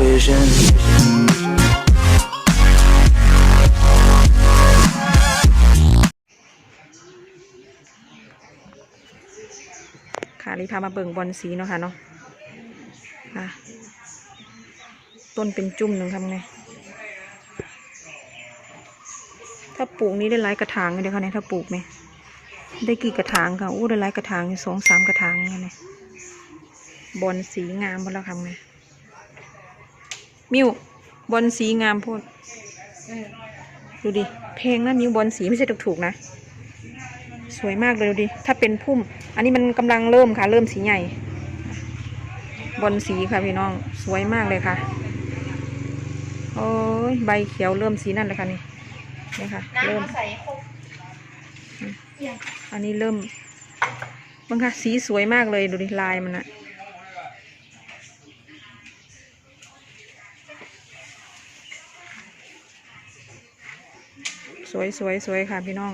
vision. ค่ะรีพามาเบิ่งบอลสีเนาะค่ะเนาะต้นเป็นจุ่มหนึ่งทำไง ถ้าปลูกนี้ได้หลายกระถางเลยเดี๋ยวค่ะเนี่ยถ้าปลูกเนี่ยได้กี่กระถางค่ะอู้ได้หลายกระถางยู่สองสามกระถางเนี่ยเนี่ยบอลสีงามหมดแล้วค่ะไง มิวบอลสีงามโพูดดูดิเพลงนะมิวบอลสีไม่ใช่ถูกๆนะ สวยมากเลยดูดิ ถ้าเป็นพุ่ม อันนี้มันกำลังเริ่มค่ะ เริ่มสีใหญ่ บอลสีค่ะพี่น้อง สวยมากเลยค่ะ โอ้ยใบเขียวเริ่มสีนั่นเลยค่ะนี่นี่ค่ะ เริ่มใส่ครบอันนี้เริ่มบังค่ะสีสวยมากเลยดูดิลายมันอะ สวยสวยสวยค่ะพี่น้อง